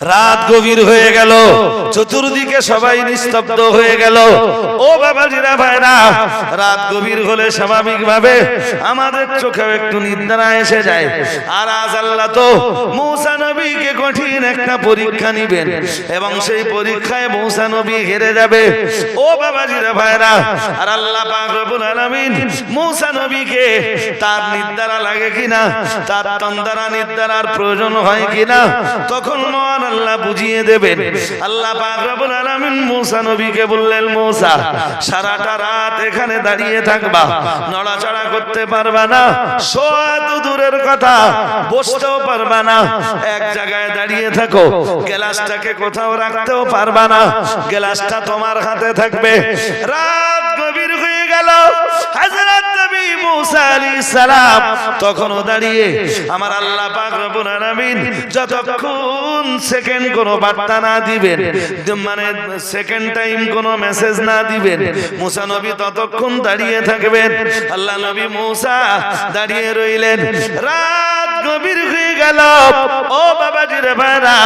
রাত গভীর হয়ে গেল, চতুর্দিকে সবাই নিস্তব্ধ হয়ে গেল। ও বাবাজিরা ভাইরা, রাত গভীর হলে স্বাভাবিক ভাবে আমাদের চোখেও একটু নিদ্রা এসে যায়। আর আজ আল্লাহ তো মৌসা নবীকে কঠিন একটা পরীক্ষা নিবেন, এবং সেই পরীক্ষায় মৌসা নবী হেরে যাবে। ও বাবাজিরা ভাইরা, আর আল্লাহ মৌসা নবীকে তার নিদ্রা লাগে কিনা, তার তন্দারা নিদ্রার প্রয়োজন হয় কিনা, তখন মহান আল্লাহ বুঝিয়ে দেবেন। আল্লাহ পাক রব্বুল আলামিন নবীকে বললেন, মূসা, সারাটা রাত এখানে দাঁড়িয়ে থাকবা। নড়াচড়া করতে পারবা না। শোয়া তো দূরের কথা। বসতেও পারবা না। এক জায়গায় দাঁড়িয়ে থাকো। গ্লাসটাকে কোথাও রাখতেও পারবা না। গ্লাসটা তোমার হাতে থাকবে। রাত গভীর হয়ে গেল। হযরত নবী মুসা আলাইহিস সালাম তখনও দাঁড়িয়ে আমার আল্লাহ পাক রব্বুল আলামিন যতক্ষণ সেকেন্ড কোনো বার্তা না দিবেন মানে সেকেন্ড টাইম কোনো মেসেজ না দিবেন, মুসা নবী ততক্ষণ দাঁড়িয়ে থাকবেন। আল্লাহ নবী মুসা দাঁড়িয়ে রইলেন। রাত গভীর হয়ে গেল। ও বাবাজি রে ভাইরা,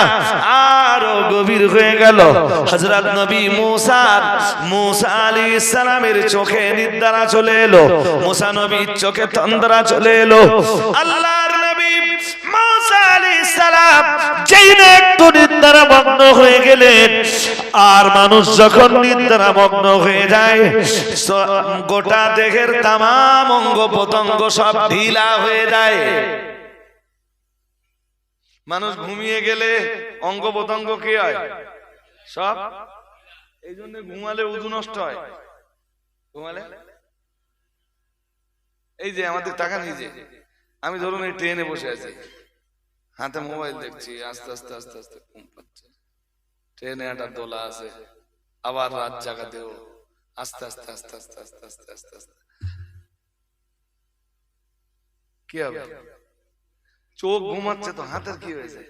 আরও গভীর হয়ে গেল। হযরত নবী মুসা মুসা আলাইহিস সালামের চোখে নিদ্রা চলে এলো। মুসা নবীর চোখে তন্দ্রা চলে এলো। আল্লাহর নবী মুসা আলাইহিস সালাম যেই না একটু নিদ্রা মগ্ন হয়ে গেলেন, আর মানুষ যখন নিদ্রা মগ্ন হয়ে যায় গোটা দেহের তামাম অঙ্গ প্রত্যঙ্গ সব ঢিলা হয়ে যায়। মানুষ ঘুমিয়ে গেলে অঙ্গ প্রত্যঙ্গ কি হয়? সব? এই জন্য ঘুমালে উদু নষ্ট হয়। ঘুমালে এই যে আমাদের টাকা নিজে আমি ধরুন এই ট্রেনে বসে আছি হাতে মোবাইল দেখছি আস্তে আস্তে আস্তে আস্তে ঘুম পাচ্ছে ট্রেনে একটা দোলা আছে আবার রাত জাগাতেও আস্তে আস্তে আস্তে আস্তে আস্তে আস্তে আস্তে আস্তে কি হবে চোখ ঘুমাচ্ছে তো হাতের কি হয়েছে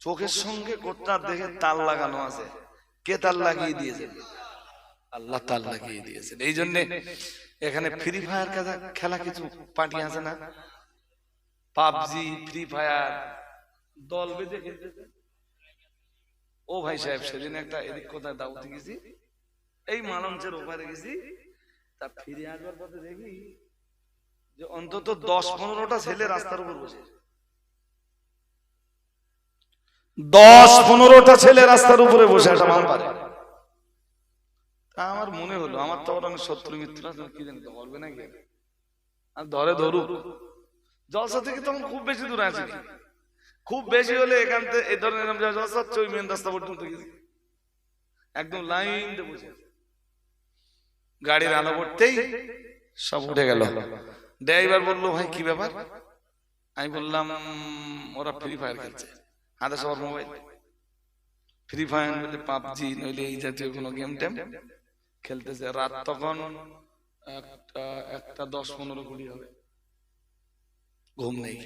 চোখের সঙ্গে কোটটা দেখে তাল লাগানো আছে কে তাল লাগিয়ে দিয়েছে আল্লাহ তাল লাগিয়ে দিয়েছেন। এই জন্য এখানে ফ্রি ফায়ার খেলা কিছু পার্টি আছে না? পাবজি ফ্রি ফায়ার দল বেঁধে খেলতেছে। ও ভাই সাহেব সেদিন একটা এদিক কোথায় দাওয়াতে গেছি এই মালঞ্চের ওপারে গেছি। তা ফিরে আসবার পথে দেখি যে অন্তত দশ পনেরোটা ছেলে রাস্তার উপর বসে দশ পনেরোটা ছেলে রাস্তার উপরে বসে একটা মাল পারে। আমার মনে হলো আমার তো অনেক শত্রু মিত্র আছে, কি জানি তো করবে নাকি? আর ধরে ধরুক জলসা থেকে তখন খুব বেশি দূরে আছে খুব বেশি হলে এখান থেকে এই ধরনের জলসা হচ্ছে ওই মেন রাস্তা পর্যন্ত গেছি। একদম লাইন বসে গাড়ির আলো করতেই সব উঠে গেল। ড্রাইভার বলল ভাই কি ব্যাপার? আমি বললাম ওরা ফ্রি ফায়ার খেলছে। হাতে সবার মোবাইল। ফ্রি ফায়ার নইলে পাবজি, নইলে এই জাতীয় কোনো গেম টেম খেলতেছে। রাত তখন একটা একটা দশ পনেরো কুড়ি হবে। ঘুম নেই।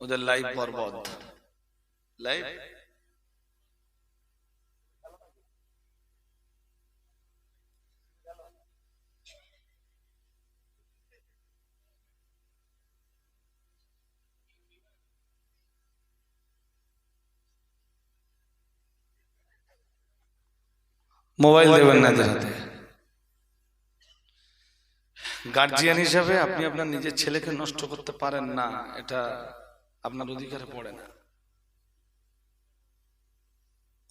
ওদের লাইফ বরবাদ লাইফ মোবাইল দেবেন না এদের হাতে। গার্জিয়ান হিসাবে আপনি আপনার নিজের ছেলেকে নষ্ট করতে পারেন না এটা আপনার অধিকারে পড়ে না।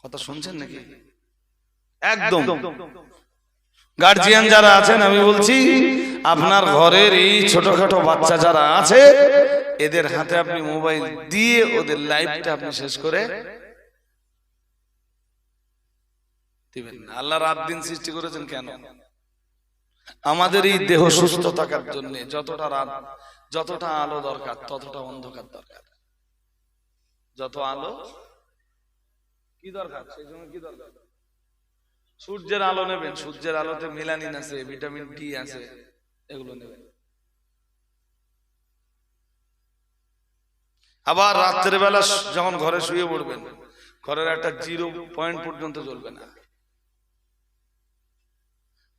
কথা শুনছেন নাকি? একদম। গার্জিয়ান যারা আছেন আমি বলছি আপনার ঘরের এই ছোটখাটো বাচ্চা যারা আছে এদের হাতে আপনি মোবাইল দিয়ে ওদের লাইফটা আপনি শেষ করে দিবেন না। আল্লাহ রাত দিন সৃষ্টি করেছেন কেন? আমাদের এই দেহ সুস্থ থাকার জন্য যতটা রাত যতটা আলো দরকার ততটা অন্ধকার দরকার। যত আলো কি দরকার? সেই সময় কি দরকার? সূর্যের আলো নেবেন সূর্যের আলোতে মেলানিন আছে ভিটামিন ডি আছে এগুলো নেবেন। আবার রাত্রের বেলা যখন ঘরে শুয়ে পড়বেন ঘরের একটা জিরো পয়েন্ট পর্যন্ত চলবে না।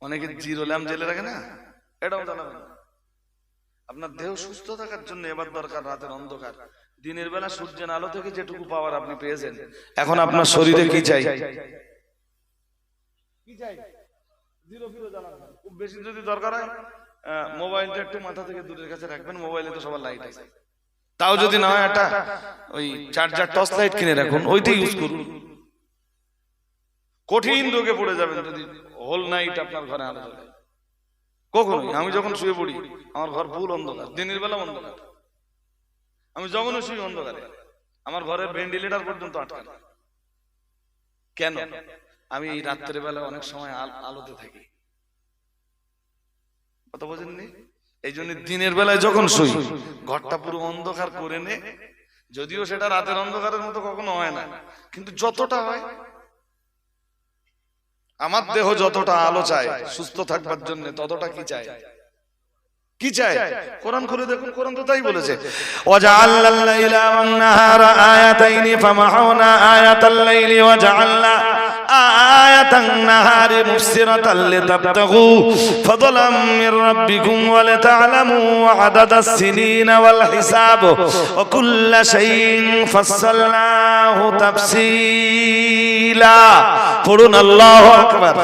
অনেকে জিরো ল্যাম্প জেলে রাখে না? এটাও জানাবেন। আপনার দেহ সুস্থ থাকার জন্য এবার দরকার রাতের অন্ধকার। দিনের বেলা সূর্যের আলো থেকে যেটুকু পাওয়ার আপনি পেয়েছেন। এখন আপনার শরীরে কি চাই? কি চাই? জিরো ফিরো খুব বেশি যদি দরকার হয় মোবাইলটা একটু মাথা থেকে দূরের কাছে রাখবেন মোবাইলে তো সবার লাইট আছে। তাও যদি না হয় একটা ওই চার্জার টর্চ লাইট কিনে রাখুন ওইটাই ইউজ করুন। কঠিন রোগে পড়ে যাবেন যদি হোল নাইট আপনার ঘরে আলো জ্বলে। কখনোই আমি যখন শুয়ে পড়ি আমার ঘর ফুল অন্ধকার। দিনের বেলা অন্ধকার। আমি যখনই শুই অন্ধকারে আমার ঘরের ভেন্টিলেটার পর্যন্ত আটকানো কেন? আমি এই রাত্রের বেলা অনেক সময় আলোতে থাকি। কথা বোঝেননি? এই জন্য দিনের বেলায় যখন শুই ঘরটা পুরো অন্ধকার করে নে। যদিও সেটা রাতের অন্ধকারের মতো কখনো হয় না কিন্তু যতটা হয় আমার দেহ যতটা আলো চায় সুস্থ থাকবার জন্য ততটা কি চায়? কি চায়? কোরআন খুলে দেখুন কোরআন তো তাই বলেছে। ওয়াজআলনা ওয়ান নাহারা আয়াতাইনি ফামাহনা آية النهار مبصرة لتبتغوا فضلا من ربكم ولتعلموا عدد السنين والحساب وكل شيء فصلناه تفصيلا قلنا الله أكبر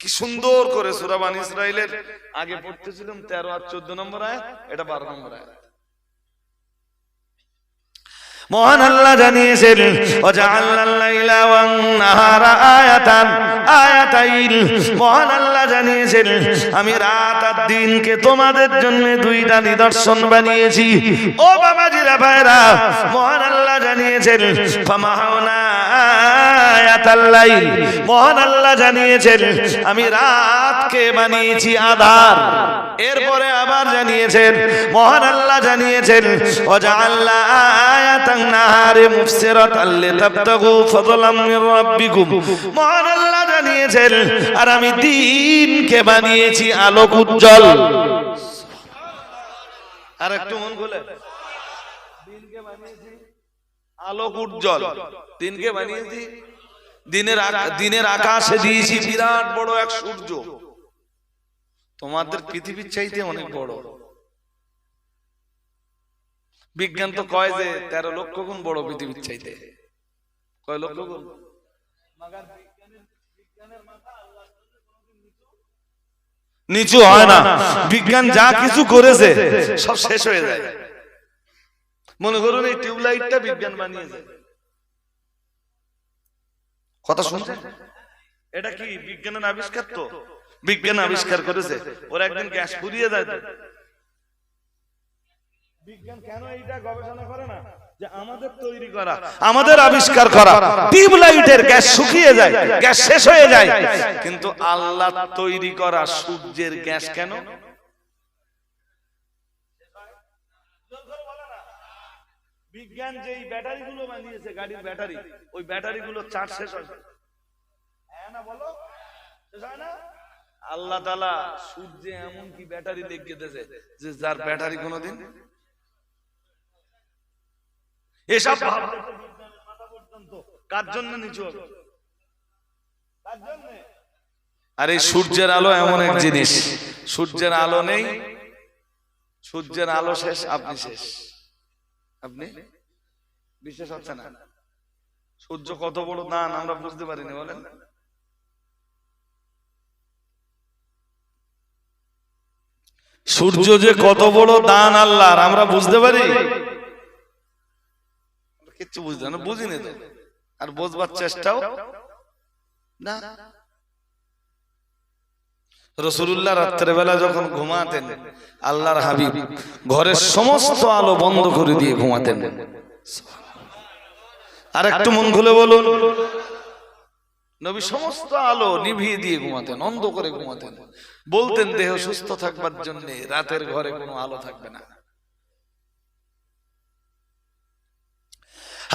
কি সুন্দর করে সুরাবান ইসরায়েলের আগে পড়তেছিলাম তেরো আর চোদ্দ নম্বর আয়াত এটা বারো নম্বর আয়াত মহান আল্লাহ জানিয়েছেন ওয়াজআলনাল লাইলা ওয়ান নাহারা আয়াতান আয়াতাইন মহান আল্লাহ জানিয়েছেন, আমি রাত আর দিনকে তোমাদের জন্য দুইটা নিদর্শন বানিয়েছি। ও বাবাজিরা ভাইরা, মহান আল্লাহ জানিয়েছেন ফামাহাওনা আয়াতাল লাইল। মহান আল্লাহ জানিয়েছেন, আমি রাতকে বানিয়েছি আধার। এরপরে আবার জানিয়েছেন, মহান আল্লাহ জানিয়েছেন ও ওয়াজআলনা আয়াতান মহান আল্লাহ জানিয়েছেন, আর আমি দিনকে বানিয়েছি আলোক উজ্জ্বল। আর একটু মন খুলে। দিনকে বানিয়েছি আলোক উজ্জ্বল। দিনকে বানিয়েছি দিনের দিনের আকাশে দিয়েছি বিরাট বড় এক সূর্য। তোমাদের পৃথিবীর চাইতে অনেক বড়। বিজ্ঞান তো কয় যে তেরো লক্ষ গুণ বড় পৃথিবীর চাইতে? কয় লক্ষ গুণ? নিচু? হয় না। বিজ্ঞান যা কিছু করেছে সব শেষ হয়ে যায়। মনে করুন এই টিউবলাইটটা বিজ্ঞান বানিয়েছে কথা শুনছেন? এটা কি বিজ্ঞানের আবিষ্কার তো? বিজ্ঞান আবিষ্কার করেছে। ওরা একদিন গ্যাস ফুরিয়ে যায়। বিজ্ঞান কেন এইটা গবেষণা করে না? যে আমাদের তৈরি করা আমাদের আবিষ্কার করা টিউবলাইটের গ্যাস শুকিয়ে যায় গ্যাস শেষ হয়ে যায়। কিন্তু আল্লাহ তৈরি করা সূর্যের গ্যাস কেন? বিজ্ঞান যেই ব্যাটারি গুলো বানিয়েছে গাড়ির ব্যাটারি ওই ব্যাটারি চার্জ শেষ হয়। হ্যাঁ না বলো? শেষ হয় না? আল্লাহ তালা সূর্যে এমন কি ব্যাটারি লেগে যে যার ব্যাটারি কোনোদিন এসব কার জন্য নিচু হবে? কার আর এই সূর্যের আলো এমন এক জিনিস। সূর্যের আলো নেই। সূর্যের আলো শেষ আপনি শেষ। আপনি? বিশ্বাস হচ্ছে না। সূর্য কত বড়? দান আমরা বুঝতে পারিনি বলেন। সূর্য যে কত বড় দান আল্লাহর আমরা বুঝতে পারি? কিচ্ছু বুঝতে না বুঝিনি তো। আর বোঝবার চেষ্টাও না। রসুল্লাহ রাত্রেবেলা যখন ঘুমাতেন আল্লাহর হাবিব ঘরের সমস্ত আলো বন্ধ করে দিয়ে ঘুমাতেন। আর একটু মন খুলে বলুন নবী সমস্ত আলো নিভিয়ে দিয়ে ঘুমাতেন অন্ধ করে ঘুমাতেন। বলতেন দেহ সুস্থ থাকবার জন্য রাতের ঘরে কোনো আলো থাকবে না।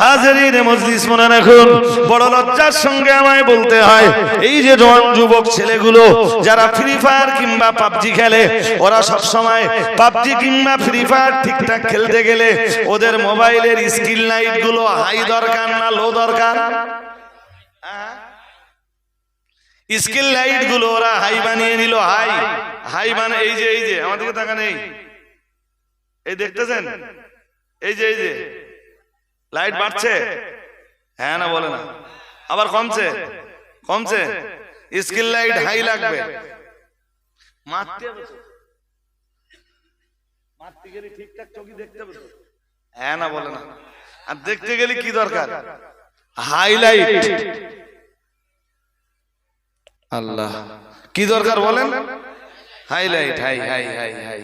হাজারিন মজলিস মনে রাখুন। বড় লজ্জার সঙ্গে আমায় বলতে হয়, এই যে জোয়ান যুবক ছেলেগুলো যারা ফ্রি ফায়ার কিংবা পাবজি খেলে, ওরা সব সময় পাবজি কিংবা ফ্রি ফায়ার ঠিকঠাক খেলতে গেলে ওদের মোবাইলের স্কিল লাইটগুলো হাই দরকার না লো দরকার? স্কিল লাইটগুলো ওরা হাই বানিয়ে নিল, হাই হাই মানে এই যে এই যে আমাদেরকে টাকা নেই এই দেখতেছেন? এই যে এই যে। লাইট বাড়ছে? হ্যাঁ না বলে না। আবার কমছে? কমছে। স্কিল লাইট হাই লাগবে। মারতে হবে মারতে গেলে ঠিকঠাক চোখই দেখতে হবে হ্যাঁ না বলে না। আর দেখতে গেলে কি দরকার? হাইলাইট আল্লাহ। কি দরকার বলেন? Highlight hi hi hi hi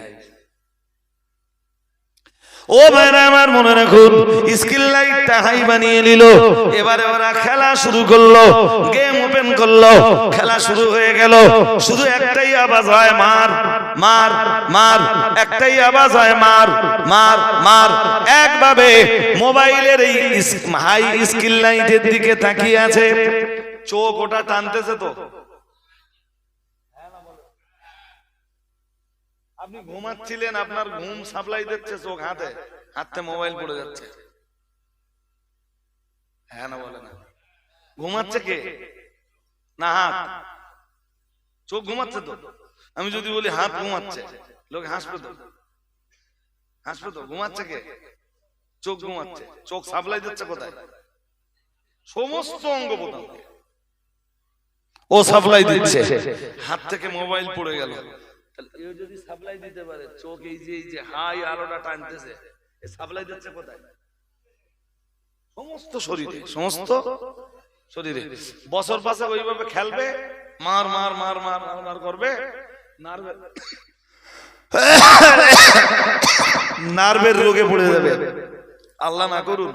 ও ভাইরা আমার মনে রাখুন, স্কিল লাইটটা হাই বানিয়ে নিল। এবারে ওরা খেলা শুরু করল গেম ওপেন করল, খেলা শুরু হয়ে গেল। শুধু একটাই আওয়াজ হয়, মার মার মার, একটাই আওয়াজ হয়, মার মার মার। একভাবে মোবাইলের এই হাই স্কিল লাইটের দিকে তাকিয়ে আছে। চোখ ওটা টানতেছে তো। আপনি ঘুমাচ্ছিলেন আপনার ঘুম সাপ্লাই দিচ্ছে চোখ হাতে। হাতে মোবাইল পড়ে যাচ্ছে। হ্যাঁ না বলে না। ঘুমাচ্ছে কে? না হাত। চোখ ঘুমাচ্ছে তো? আমি যদি বলি হাত ঘুমাচ্ছে লোক হাসবে তো? হাসবে তো? ঘুমাচ্ছে কে? চোখ ঘুমাচ্ছে। চোখ সাপ্লাই দিচ্ছে কোথায়? সমস্ত অঙ্গ প্রত্যঙ্গ। ও সাপ্লাই দিচ্ছে। হাত থেকে মোবাইল পড়ে গেল। তাহলে যদি সাপ্লাই দিতে পারে চোখ এই যে এই যে হাই আলোটা টানতেছে সাপ্লাই দিচ্ছে কোথায়? সমস্ত শরীরে সমস্ত শরীরে। বছর পাশে ওইভাবে খেলবে মার মার মার মার মার মার করবে। নার্ভের রোগে পড়ে যাবে। আল্লাহ না করুন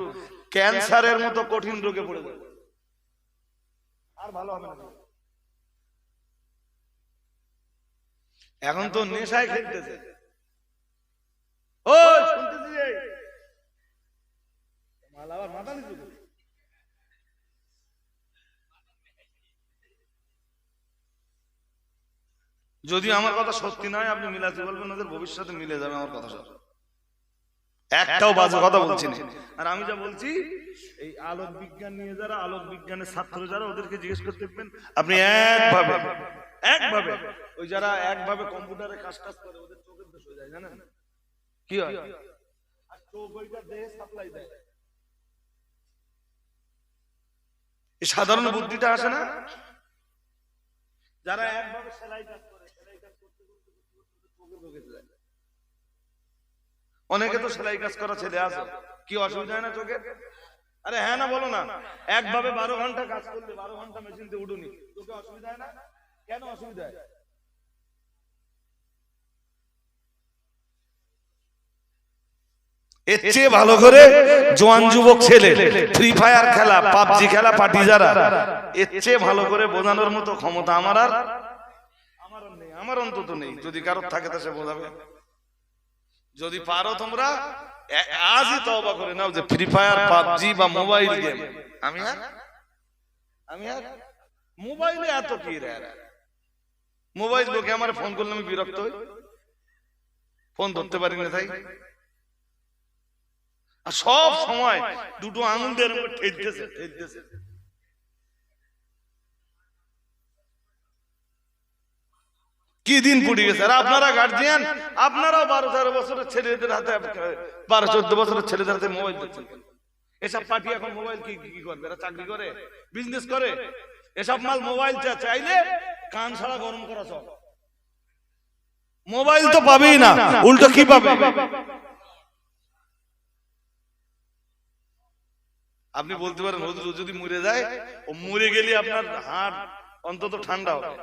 ক্যান্সারের মতো কঠিন রোগে পড়ে যাবে। আর ভালো হবে না। এখন তো নেশায় খেলতেছে। ও শুনতেছি। মাল আবার মাথা নিচু যদি আমার কথা সত্যি নয় আপনি মিলাতে বলবেন ওদের ভবিষ্যতে মিলে যাবে আমার কথা সত্যি। একটাও বাজে কথা বলছি না। আর আমি যা বলছি এই আলোক বিজ্ঞান নিয়ে যারা আলোক বিজ্ঞানের ছাত্র যারা ওদেরকে জিজ্ঞেস করতে আপনি একভাবে একভাবে। ওই যারা একভাবে কম্পিউটারে কাজ টাজ করে ওদের চোখের দোষ হয়ে যায় জানেন? কি হয়? আর চোখ ওইটা দেহে সাপ্লাই দেয়। এই সাধারণ বুদ্ধিটা আসে না? যারা একভাবে সেলাই কাজ করে সেলাই কাজ করতে করতে চোখের যায়। অনেকে তো সেলাই কাজ করা ছেলে আছে কি অসুবিধা হয় না চোখে? আরে হ্যাঁ না বলো না। একভাবে বারো ঘণ্টা কাজ করলে বারো ঘণ্টা মেশিনতে উঠুনি। চোখে অসুবিধা হয় না? কেন অসুবিধা এর চেয়ে ভালো করে জোয়ান যুবক ছেলে ফ্রি ফায়ার খেলা, পাবজি খেলা, পার্টি যারা, এর চেয়ে ভালো করে বোঝানোর মতো ক্ষমতা আমার আর আমার নেই, আমার অন্তত নেই। যদি কারোর থাকে তা সে বোঝাবে। যদি পারো তোমরা আজই তওবা করে নাও যে ফ্রি ফায়ার পাবজি বা মোবাইল গেম। আমি আর আমি আর মোবাইলে এত কি রে? মোবাইল লোকে আমার ফোন করলে আমি বিরক্ত হই। ফোন ধরতে পারি না তাই। আর সব সময় দুটো আঙুল দিয়ে ঠেলতেছে ঠেলতেছে কি দিন পুড়ে গেছে? আর আপনারা গার্জিয়ান আপনারাও বারো তেরো বছরের ছেলেদের হাতে বারো চোদ্দ বছরের ছেলেদের হাতে মোবাইল দিচ্ছেন এসব পার্টি এখন মোবাইল কি কি করবে? এরা চাকরি করে বিজনেস করে? এসব মাল মোবাইল চা- চাইলে কান ছাড়া গরম করা সব মোবাইল তো পাবেই না উল্টো কি পাবে? আপনি বলতে পারেন হুজুর যদি মরে যায় ও মরে গেলে আপনার হাড় অন্তত ঠান্ডা হবে।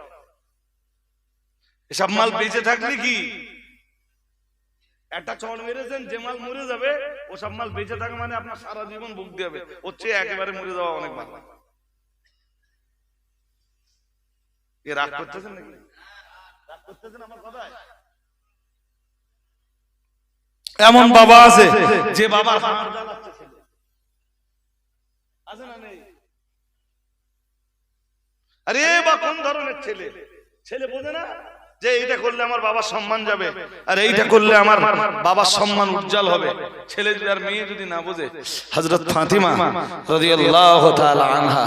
এসব মাল বেঁচে থাকলে কি? একটা চড় মেরেছেন যে মাল মরে যাবে ও সব মাল বেঁচে থাকে মানে আপনার সারা জীবন ভুগ দেবে ওর চেয়ে একেবারে মরে যাওয়া অনেক ভালো। এ রাগ করতেছেন নাকি? রাগ করতেছেন আমার কথায়? এমন বাবা আছে যে বাবা হাড় জ্বালাচ্ছে ছেলে। আছে না নেই? আরে বা কোন ধরনের ছেলে? ছেলে? বোঝে না? যে এইটা করলে আমার বাবার সম্মান যাবে আর এইটা করলে আমার বাবার সম্মান উজ্জ্বল হবে। ছেলে যদি আর মেয়ে যদি না বোঝে হযরত ফাতিমা রাদিয়াল্লাহু তাআলা আনহা।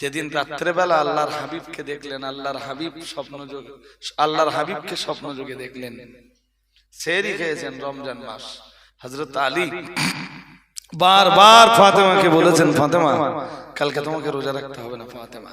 যেদিন রাত্রেবেলা আল্লাহর হাবিবকে দেখলেন আল্লাহর হাবিব স্বপ্ন যোগে আল্লাহর হাবিবকে স্বপ্ন যোগে দেখলেন। সেরি খেয়েছেন রমজান মাস। হজরত আলী। বারবার ফাতেমাকে বলেছেন ফাতেমা কালকে তোমাকে রোজা রাখতে হবে না ফাতেমা।